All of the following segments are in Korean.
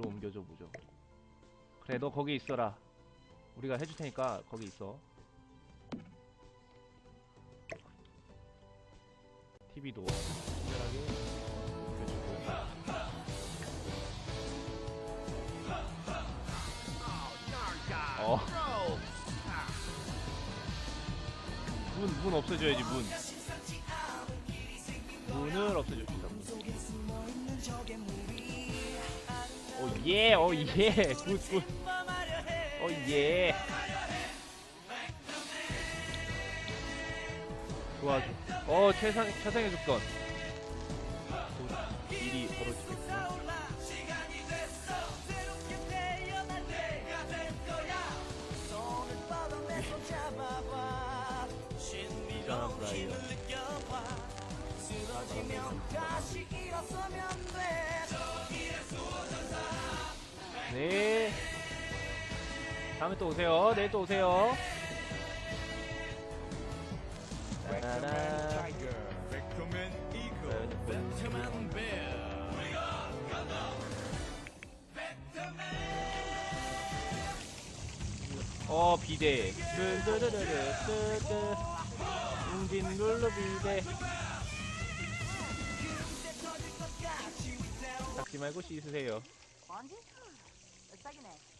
글로 옮겨줘 보죠. 그래 너 거기 있어라. 우리가 해줄 테니까 거기 있어. TV도 특별하게 옮겨주고. 어. 문, 문 없애줘야지, 문. 문을 없애줍 예, 오, 예. 굿, 굿. 오, 예. 좋아, 좋아. 어, 최상, 최상의 조건. 곧 일이 벌어지겠구나. 이상한 브라이어. 네. 다음에 또 오세요. 내일 또 오세요. 따라라. 어 비대 웅진 룰루 비대 닦지 말고 씻으세요 언제?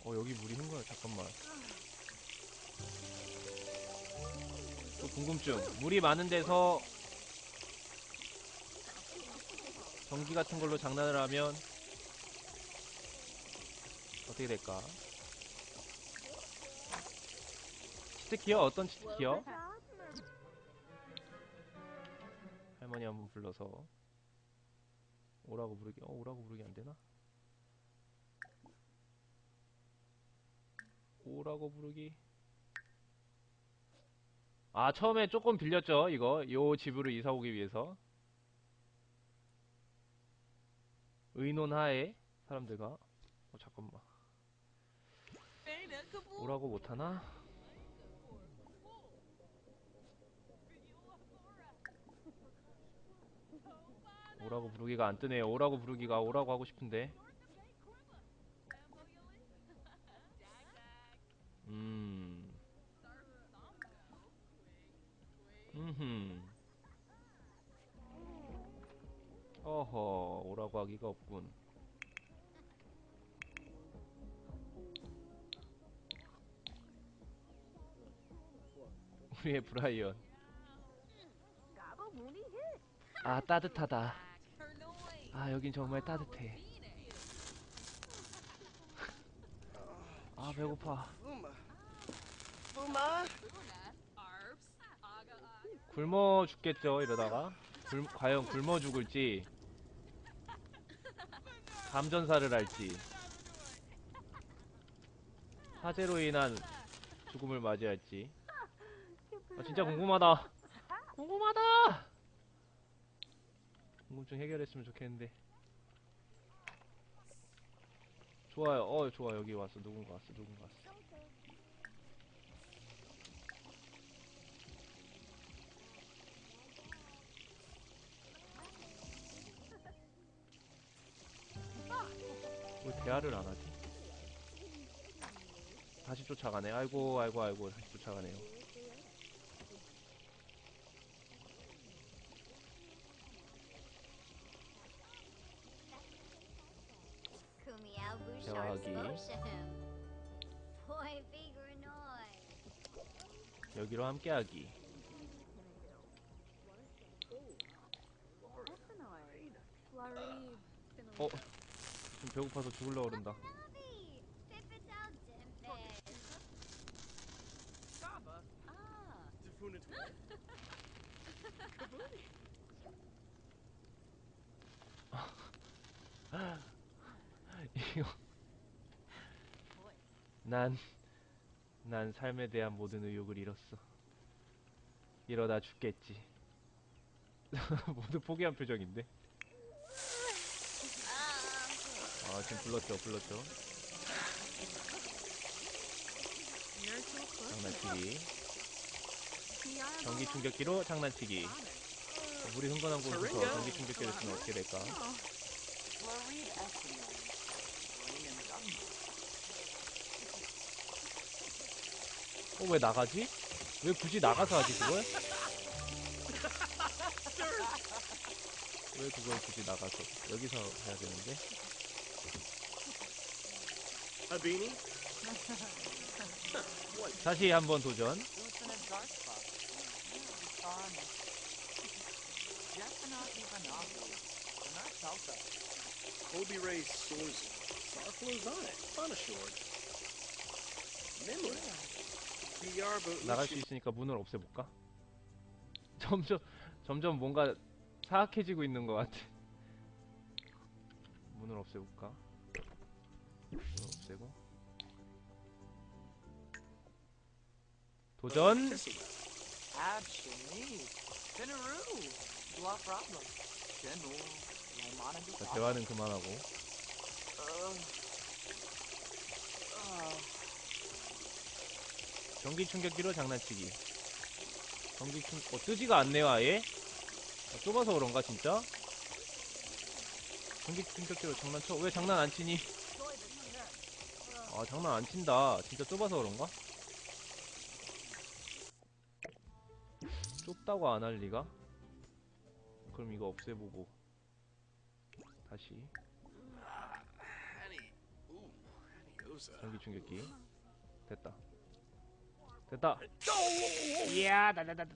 어 여기 물이 흰 거야 잠깐만 또 궁금증 물이 많은 데서 전기 같은 걸로 장난을 하면 어떻게 될까? 치트키요? 어떤 치트키요? 할머니 한번 불러서 오라고 부르기 어 오라고 부르기 안 되나? 오라고 부르기? 아 처음에 조금 빌렸죠 이거. 요 집으로 이사 오기 위해서. 의논하에 사람들과. 어 잠깐만. 오라고 못하나? 오라고 부르기가 안 뜨네요. 오라고 부르기가 오라고 하고 싶은데 음. 음흠. 어허, 오라고 하기가 없군. 우리의 브라이언. 아, 따뜻하다. 아, 여긴 정말 따뜻해. 아, 배고파. 굶어 죽겠죠, 이러다가. 굶, 과연 굶어 죽을지. 감전사를 할지. 화재로 인한 죽음을 맞이할지. 아, 진짜 궁금하다. 궁금하다! 궁금증 해결했으면 좋겠는데. 좋아요. 어, 좋아. 여기 왔어. 누군가 왔어. 누군가 왔어. 왜 대화를 안 하지? 다시 쫓아가네. 아이고, 아이고, 아이고. 다시 쫓아가네요. 대화하기. Noise. 여기로 함께하기. 어? 지금 배고파서 죽을라 그런다. 이거 난, 난 삶에 대한 모든 의욕을 잃었어. 이러다 죽겠지. 모두 포기한 표정인데? 아, 지금 불렀죠, 불렀죠. 장난치기. 전기 충격기로 장난치기. 물이 흥건한 곳에서 전기 충격기를 쓰면 어떻게 될까? 어 왜 나가지? 왜 굳이 나가서 하지 그걸? 왜 그걸 굳이 나가서 여기서 해야 되는데? Beanie? 다시 한번 도전. Kobe on it. Funashord. Nimrod. 나갈 수 있으니까 문을 없애볼까? 점점 점점 뭔가 사악해지고 있는 것 같아. 문을 없애볼까? 문을 없애고 도전. 자. 대화는 그만하고 Uh. Uh. 전기 충격기로 장난치기. 전기 충, 어 뜨지가 않네요 아예. 아, 좁아서 그런가 진짜? 전기 충격기로 장난쳐? 왜 장난 안 치니? 아 장난 안 친다. 진짜 좁아서 그런가? 좁다고 안 할 리가? 그럼 이거 없애보고 다시. 전기 충격기 됐다 됐다. 이야 나나나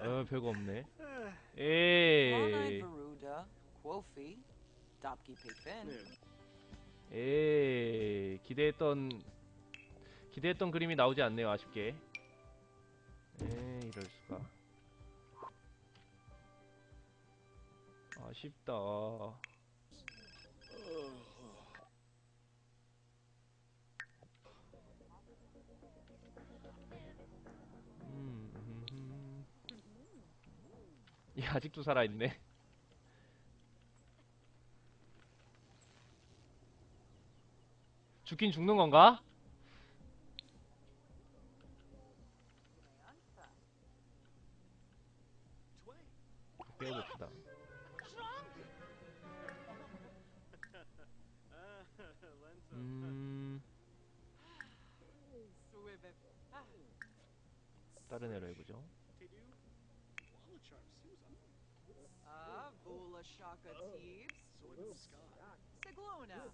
어 별거 없네. 에이. Dopki Payfin. Yeah. 에이 기대했던 기대했던 그림이 나오지 않네요 아쉽게. 에이 이럴 수가. 아쉽다 얘 아직도 살아있네 죽긴 죽는 건가? 빼어봅시다. 음. 다른 애로 해보죠. Vula Shaka Teebs. Siglona.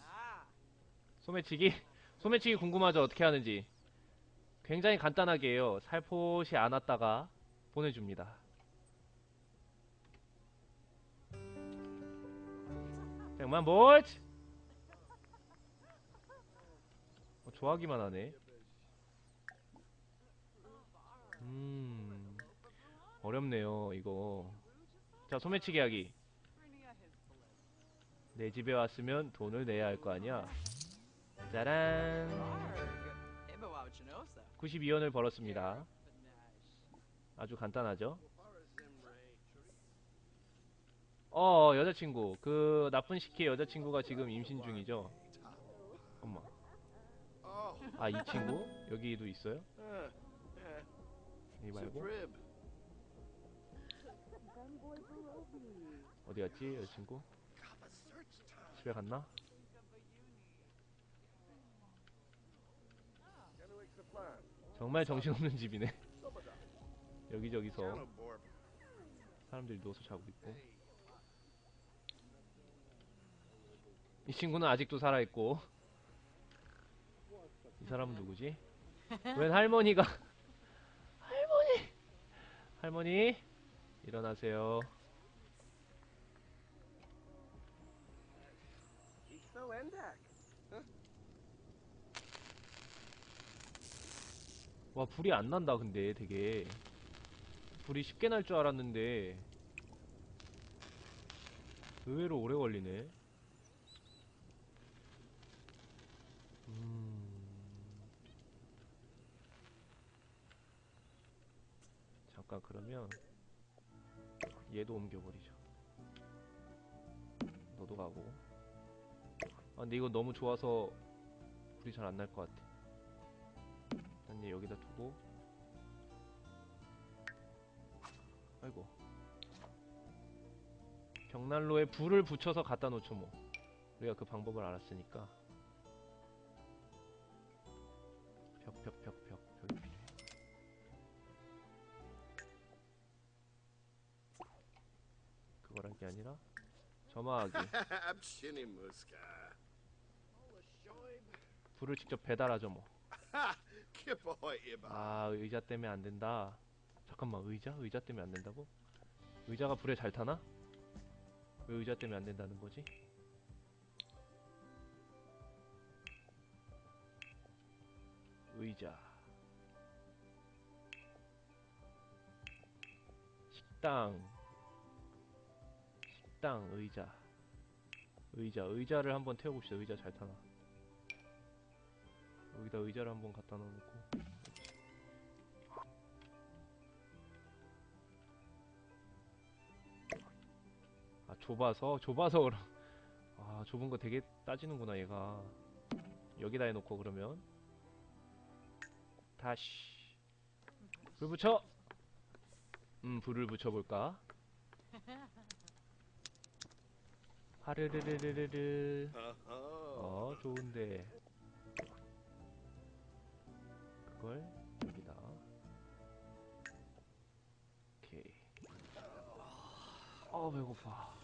Ah. 소매치기? 소매치기 궁금하죠? 어떻게 하는지. 굉장히 간단하게 해요. 살포시 안 왔다가 보내줍니다. 정말 뭐지? 어, 좋아하기만 하네. 음, 어렵네요, 이거. 자, 소매치기 하기. 내 집에 왔으면 돈을 내야 할 거 아니야. 짜란. Arg. Ibawao Chinosa. 92원을 벌었습니다. 아주 간단하죠? 어, 여자친구. 그 나쁜 시키의 여자친구가 지금 임신 중이죠? 엄마. 아, 이 친구? 여기도 있어요? 이 말고? 어디 갔지, 여자친구? 집에 갔나? 정말 정신없는 집이네. 여기저기서. 사람들이 누워서 자고 있고. 이 친구는 아직도 살아있고. 이 사람은 누구지? 웬 할머니가. 할머니! 할머니! 일어나세요. So. 와, 불이 안 난다, 근데 되게. 불이 쉽게 날 줄 알았는데. 의외로 오래 걸리네. 음. 잠깐, 그러면. 얘도 옮겨버리죠. 너도 가고. 아, 근데 이거 너무 좋아서 불이 잘 안 날 것 같아. 일단 얘 여기다 두고 아이고 벽난로에 불을 붙여서 갖다 놓죠 뭐 우리가 그 방법을 알았으니까 벽 벽 벽 그거란 게 아니라 점화하기. 불을 직접 배달하죠 뭐. 아 의자 때문에 안 된다. 잠깐만 의자? 의자 때문에 안 된다고? 의자가 불에 잘 타나? 왜 의자 때문에 안 된다는 거지? 의자 식당 식당 의자. 의자. 의자를 한번 태워봅시다. 의자 잘 타나. 여기다 의자를 한번 갖다 놓고. 아 좁아서? 좁아서 그럼. 아 좁은 거 되게 따지는구나 얘가. 여기다 해놓고 그러면. 다시. 불 붙여! 음 불을 붙여볼까 하르르르르르. 어 좋은데. 그걸 여기다. 오케이. 어 배고파.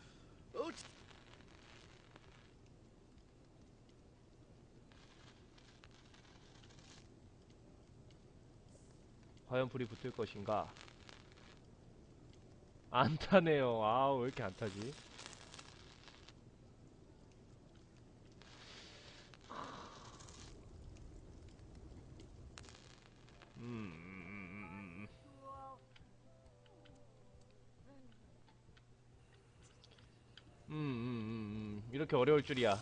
과연 불이 붙을 것인가? 안 타네요. 아 왜 이렇게 안 타지 음, 음, 음, 음, 음. 음, 음, 음, 음. 이렇게 어려울 줄이야.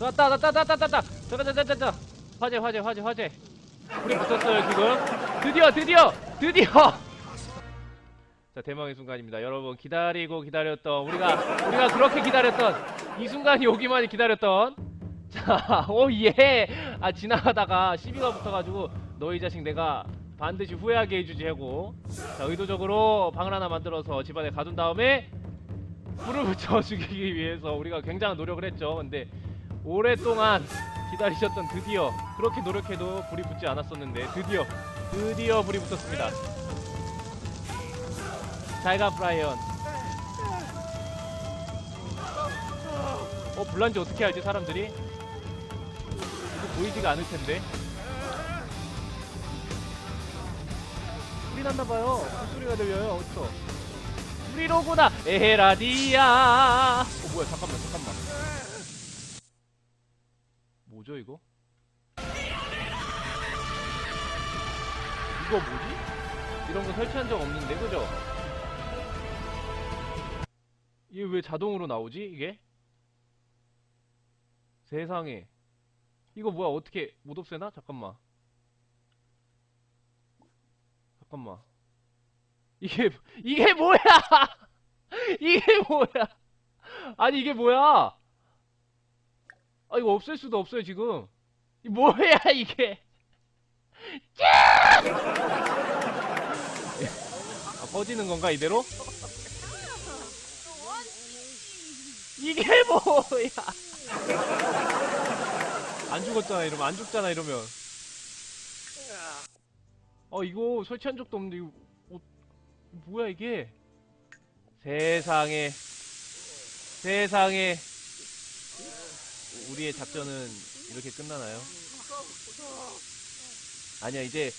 왔다, 왔다, 왔다, 왔다, 왔다. 잠깐, 잠깐, 잠깐. 화재, 화재, 화재, 화재. 불이 붙었어요, 지금. 드디어, 드디어, 드디어. 자, 대망의 순간입니다. 여러분 기다리고 기다렸던 우리가 우리가 그렇게 기다렸던 이 순간이 오기만이 기다렸던 자, 오 예. 아 지나가다가 시비가 붙어가지고 너희 자식 내가 반드시 후회하게 해주지 하고 자 의도적으로 방을 하나 만들어서 집안에 가둔 다음에 불을 붙여 죽이기 위해서 우리가 굉장한 노력을 했죠. 근데 오랫동안 기다리셨던 드디어 그렇게 노력해도 불이 붙지 않았었는데 드디어 드디어 불이 붙었습니다. 잘가 브라이언. 어 불난지 어떻게 알지 사람들이? 이거 보이지가 않을 텐데. 났나봐요. 불소리가 들려요. 어디서? 불이로구나. 에헤라디야. 어 뭐야? 잠깐만, 잠깐만. 뭐죠 이거? 이거 뭐지? 이런 거 설치한 적 없는데, 그죠? 이게 왜 자동으로 나오지? 이게? 세상에. 이거 뭐야? 어떻게 못 없애나? 잠깐만. 잠깐만. 이게 이게 뭐야? 이게 뭐야? 아니 이게 뭐야? 아 이거 없앨 수도 없어요 지금. 이 뭐야 이게? 아, 꺼지는 건가 이대로? 이게 뭐야? 안 죽었잖아 이러면 안 죽잖아 이러면. 어 이거 설치한 적도 없는데 이거 어, 뭐야 이게? 세상에. 세상에. 우리의 작전은 이렇게 끝나나요? 아니야 이제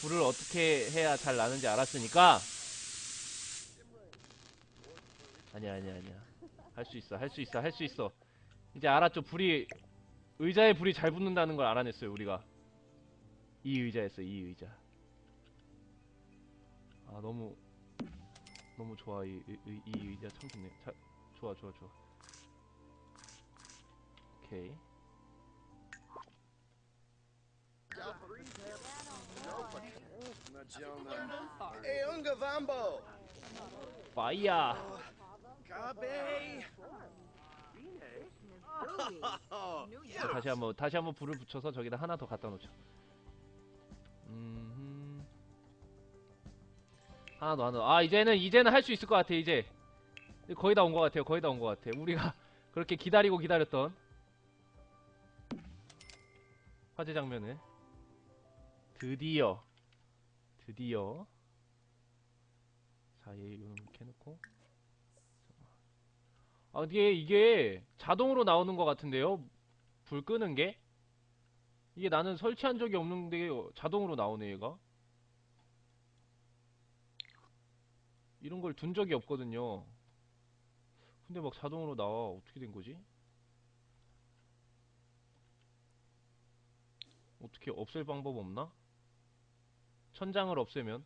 불을 어떻게 해야 잘 나는지 알았으니까. 아니야 아니야 아니야. 할 수 있어 할 수 있어 할 수 있어. 이제 알았죠? 불이 의자에 불이 잘 붙는다는 걸 알아냈어요 우리가. 이 의자였어 이 의자 아 너무 너무 좋아. 이, 이, 이- 이 의자 참 좋네 자, 좋아 좋아 좋아. 오케이. Unga Vambo. 파이야 자, 다시 한번 다시 한번 불을 붙여서 저기다 하나 더 갖다 놓자 하나 더 하나 더. 아 이제는 이제는 할 수 있을 것 같아 이제 거의 다 온 것 같아요 거의 다 온 것 같아요 우리가 그렇게 기다리고 기다렸던 화재 장면을 드디어 드디어 자, 얘 이거는 이렇게 해놓고 아, 이게 이게 자동으로 나오는 것 같은데요? 불 끄는 게? 이게 나는 설치한 적이 없는데 자동으로 나오네 얘가 이런 걸 둔 적이 없거든요 근데 막 자동으로 나와 어떻게 된 거지? 어떻게 없앨 방법 없나? 천장을 없애면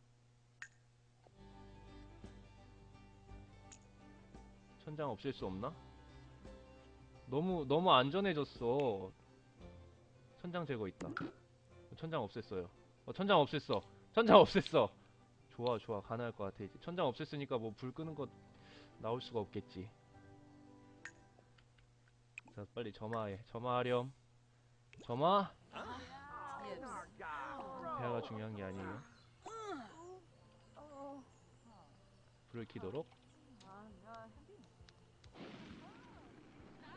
천장 없앨 수 없나? 너무 너무 안전해졌어. 천장 제거 있다. 천장 없앴어요. 어, 천장 없앴어. 천장 없앴어. 좋아 좋아 가능할 것 같아 이제. 천장 없앴으니까 뭐 불 끄는 것 나올 수가 없겠지. 자 빨리 점화해. 점화하렴. 점화? 대화가 중요한 게 아니에요. 불을 켜도록.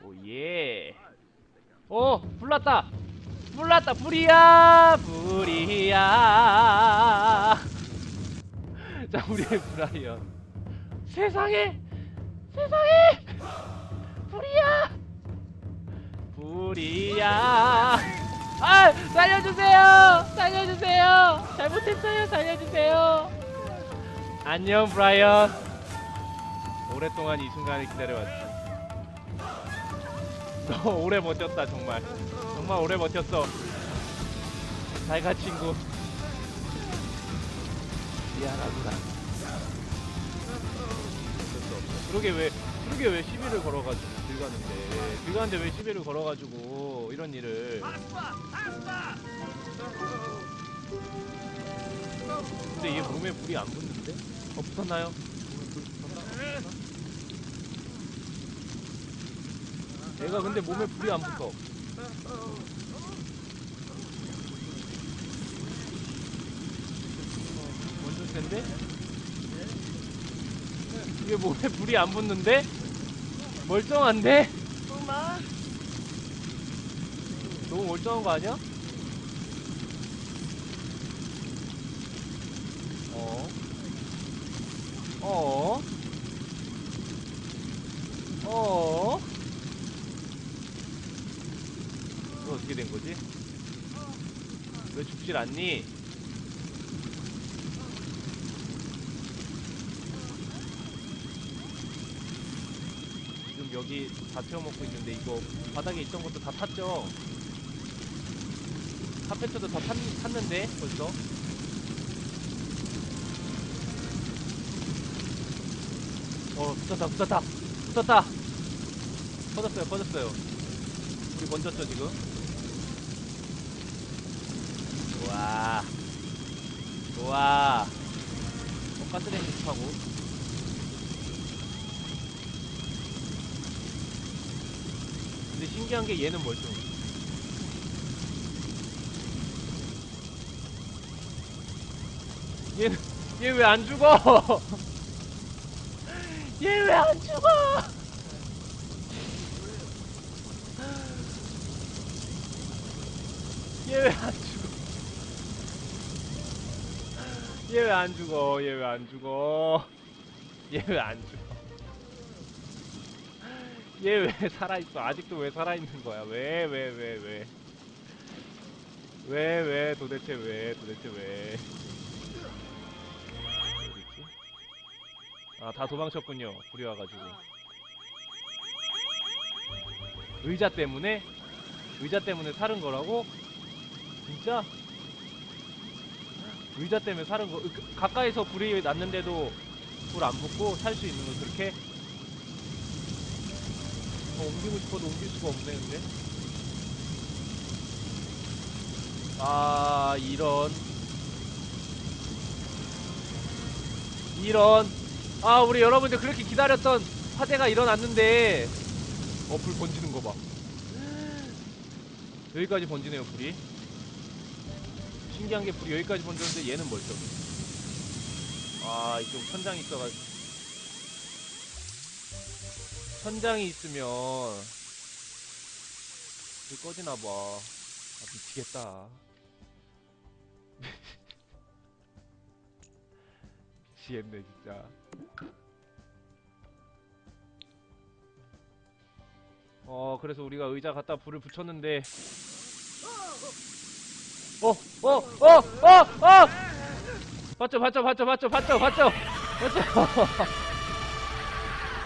오예. 오 불났다. 불났다 불이야 불이야. 자 우리의 브라이언. 세상에! 세상에! 불이야! 불이야. 아 살려주세요! 살려주세요! 잘못했어요! 살려주세요! 안녕 브라이언. 오랫동안 이 순간을 기다려왔지 너 오래 버텼다 정말. 정말 오래 버텼어. 잘가 친구 미안하구나 그러게 왜 그러게 왜 시비를 걸어가지고 길 가는데 길 가는데 왜 시비를 걸어가지고 이런 일을 근데 얘 몸에 불이 안 붙는데? 어 붙었나요? 얘가 근데 몸에 불이 안 붙어 센데? 이게 몸에 불이 안 붙는데? 멀쩡한데? 너무 멀쩡한 거 아니야? 어? 어? 어? 이거 어떻게 된 거지? 왜 죽질 않니? 여기 다 태워먹고 있는데 이거 바닥에 있던 것도 다 탔죠? 카페트도 다 탔, 탔는데 벌써? 어 붙었다 붙었다 붙었다. 꺼졌어요 꺼졌어요. 우리 건졌죠 지금? 좋아. 어, 가스레인지 타고 근데 신기한 게 얘는 멀쩡해 얘는 얘 왜 안 죽어? 얘 왜 안 죽어? 얘 왜 안 죽어? 얘 왜 안 죽어? 얘 왜 안 죽어? 얘 왜 안 죽어 얘 왜 살아있어 아직도 왜 살아있는 거야 왜 왜 왜 왜 왜 왜 도대체 왜 도대체 왜 어디있지? 아 다 도망쳤군요 불이 와가지고 의자 때문에? 의자 때문에 살은 거라고? 진짜? 의자 때문에 살은 거 으, 가까이서 불이 났는데도 불 안 붙고 살 수 있는 거 그렇게? 어, 옮기고 싶어도 옮길 수가 없네 근데. 아 이런. 이런. 아 우리 여러분들 그렇게 기다렸던 화재가 일어났는데. 어 불 번지는 거봐. 여기까지 번지네요 불이. 신기한 게 불이 여기까지 번졌는데 얘는 멀쩡해. 아 이쪽 천장이 있어가지고 천장이 있으면 그 불 꺼지나봐 아 미치겠다 미치겠네 진짜 어 그래서 우리가 의자 갖다 불을 붙였는데 어! 어! 어! 어! 어! 봤죠 봤죠 봤죠 봤죠 봤죠 봤죠 봤죠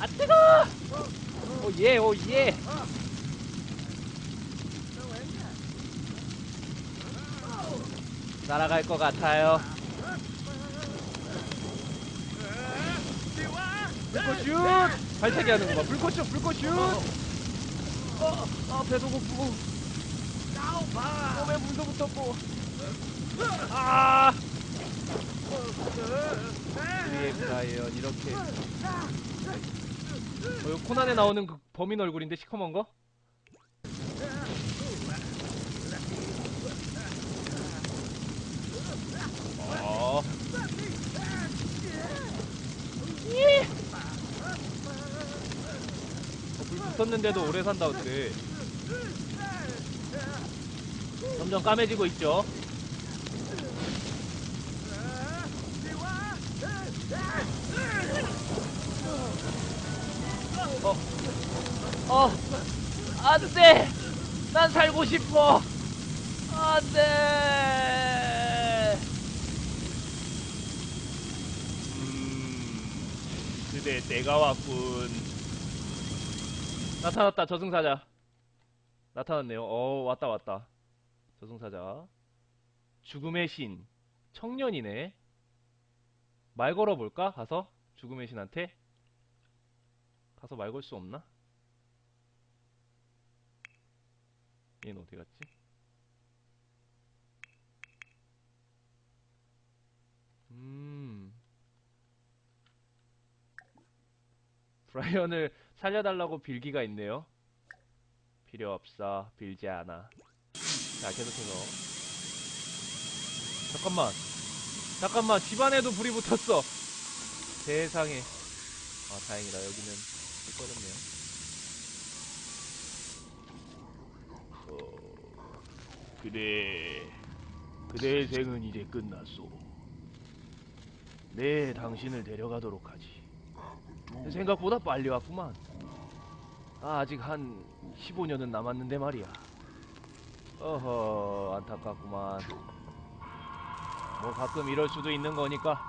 아 뜨거! 오예 오예. 날아갈 것 같아요. 불꽃슛! 발차기 하는구만 불꽃슛 불꽃슛! 어, 아 배도 고프고. 몸에 물도 붙었고. 아! 우리의 브라이언 이렇게 어, 이거 코난에 나오는 그 범인 얼굴인데 시커먼 거? 어. 예. 어, 불 붙었는데도 오래 산다 어때? 점점 까매지고 있죠. 어, 어, 안 돼! 난 살고 싶어! 안 돼! 음, 그대 때가 왔군. 나타났다, 저승사자. 나타났네요. 어, 왔다, 왔다. 저승사자. 죽음의 신. 청년이네. 말 걸어볼까? 가서? 죽음의 신한테? 가서 말 걸 수 없나? 얘는 어디 갔지? 음. 브라이언을 살려달라고 빌기가 있네요. 필요 없어. 빌지 않아. 자, 계속해서. 잠깐만. 잠깐만. 집안에도 불이 붙었어. 세상에. 아, 다행이다. 여기는 불 꺼졌네요. 어, 그래. 그대의 생은 이제 끝났소. 네, 당신을 데려가도록 하지. 생각보다 빨리 왔구만. 아, 아직 한 15년은 남았는데 말이야. 어허, 안타깝구만. 뭐 가끔 이럴 수도 있는 거니까.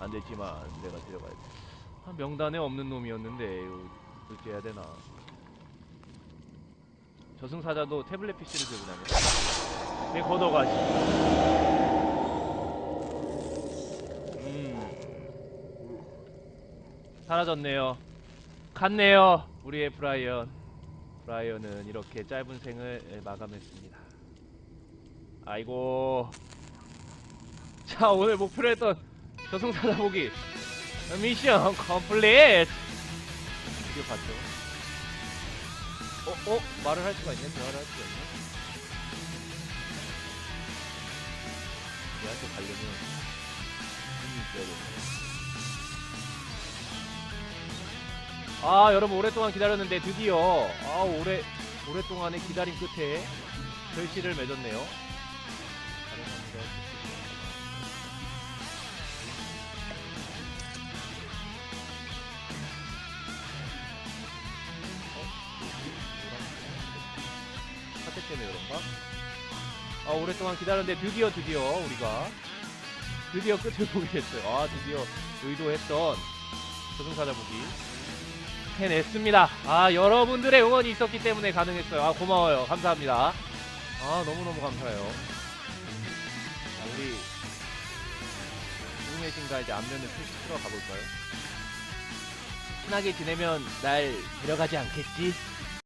안 됐지만 내가 데려가야 돼. 아, 명단에 없는 놈이었는데 어떻게 해야 되나? 저승사자도 태블릿 PC를 들고 다녀. 내 걷어가지. 음. 사라졌네요. 갔네요. 우리의 브라이언. 브라이언은 이렇게 짧은 생을 마감했습니다. 아이고. 자, 오늘 목표로 했던 저승사자 보기. 미션 컴플릿! 이거 봤죠? 어, 어? 말을 할 수가 있네? 대화를 할 수가 있네? 얘한테 가려면 힘이 있어야겠네. 아, 여러분 오랫동안 기다렸는데 드디어 아, 오래 오랫동안의 기다림 끝에 결실을 맺었네요. 아, 오랫동안 기다렸는데 드디어 드디어 우리가 드디어 끝을 보게 됐어요. 아, 드디어 의도했던 저승사자 보기 해냈습니다. 아, 여러분들의 응원이 있었기 때문에 가능했어요. 아, 고마워요. 감사합니다. 아, 너무너무 감사해요. 자, 우리 신가 이제 앞면을 표시 틀어 가볼까요? 친하게 지내면 날 데려가지 않겠지?